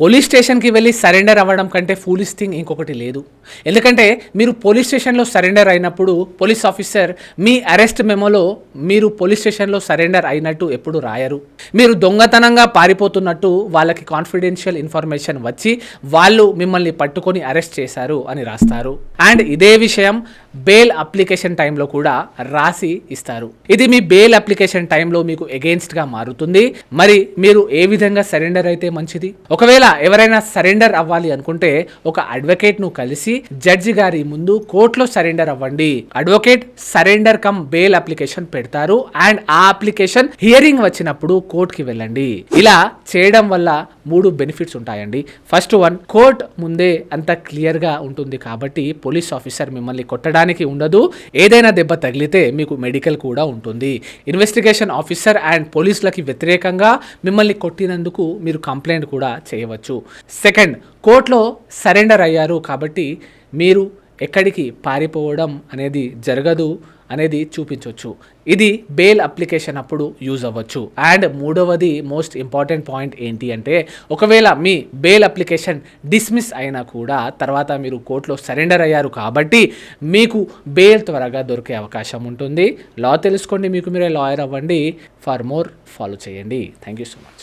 Police స్టేషన్కి వెళ్ళి surrender అవ్వడం కంటే ఫూలిస్ థింగ్ ఇంకొకటి లేదు. ఎందుకంటే మీరు పోలీస్ స్టేషన్లో సరెండర్ అయినప్పుడు పోలీస్ ఆఫీసర్ మీ అరెస్ట్ మెమోలో మీరు పోలీస్ స్టేషన్లో సరెండర్ అయినట్టు ఎప్పుడు రాయరు. మీరు దొంగతనంగా పారిపోతున్నట్టు వాళ్ళకి కాన్ఫిడెన్షియల్ ఇన్ఫర్మేషన్ వచ్చి వాళ్ళు మిమ్మల్ని పట్టుకొని అరెస్ట్ చేశారు అని రాస్తారు. అండ్ ఇదే విషయం బెయిల్ అప్లికేషన్ టైంలో కూడా రాసి ఇస్తారు. ఇది మీ బెయిల్ అప్లికేషన్ టైంలో మీకు against మారుతుంది. మరి మీరు ఏ విధంగా సరెండర్ అయితే మంచిది? ఒకవేళ ఎవరైనా సరెండర్ అవ్వాలి అనుకుంటే ఒక అడ్వకేట్ను కలిసి జడ్జి గారి ముందు కోర్టులో సరెండర్ అవ్వండి. Advocate surrender cum bail application పెడతారు అండ్ ఆ అప్లికేషన్ హియరింగ్ వచ్చినప్పుడు కోర్టుకి వెళ్ళండి. ఇలా చేయడం వల్ల మూడు బెనిఫిట్స్ ఉంటాయండి. ఫస్ట్ వన్ కోర్ట్ ముందే అంత క్లియర్గా ఉంటుంది కాబట్టి పోలీస్ ఆఫీసర్ మిమ్మల్ని కొట్టడానికి ఉండదు. ఏదైనా దెబ్బ తగిలితే మీకు మెడికల్ కూడా ఉంటుంది. ఇన్వెస్టిగేషన్ ఆఫీసర్ అండ్ పోలీసులకి వ్యతిరేకంగా మిమ్మల్ని కొట్టినందుకు మీరు కంప్లైంట్ కూడా చేయవచ్చు. సెకండ్ కోర్టులో సరెండర్ అయ్యారు కాబట్టి మీరు ఎక్కడికి పారిపోవడం అనేది జరగదు. అనేది చూపించవచ్చు ఇది బెయిల్ అప్లికేషన్ అప్పుడు యూజ్ అవ్వచ్చు. అండ్ మూడవది మోస్ట్ ఇంపార్టెంట్ పాయింట్ ఏంటి అంటే ఒకవేళ మీ బెయిల్ అప్లికేషన్ డిస్మిస్ అయినా కూడా తర్వాత మీరు కోర్టులో సరెండర్ అయ్యారు కాబట్టి మీకు బెయిల్ త్వరగా దొరికే అవకాశం ఉంటుంది. లా తెలుసుకోండి మీకు మీరే లాయర్ అవ్వండి. ఫర్ మోర్ ఫాలో చేయండి. Thank you so much.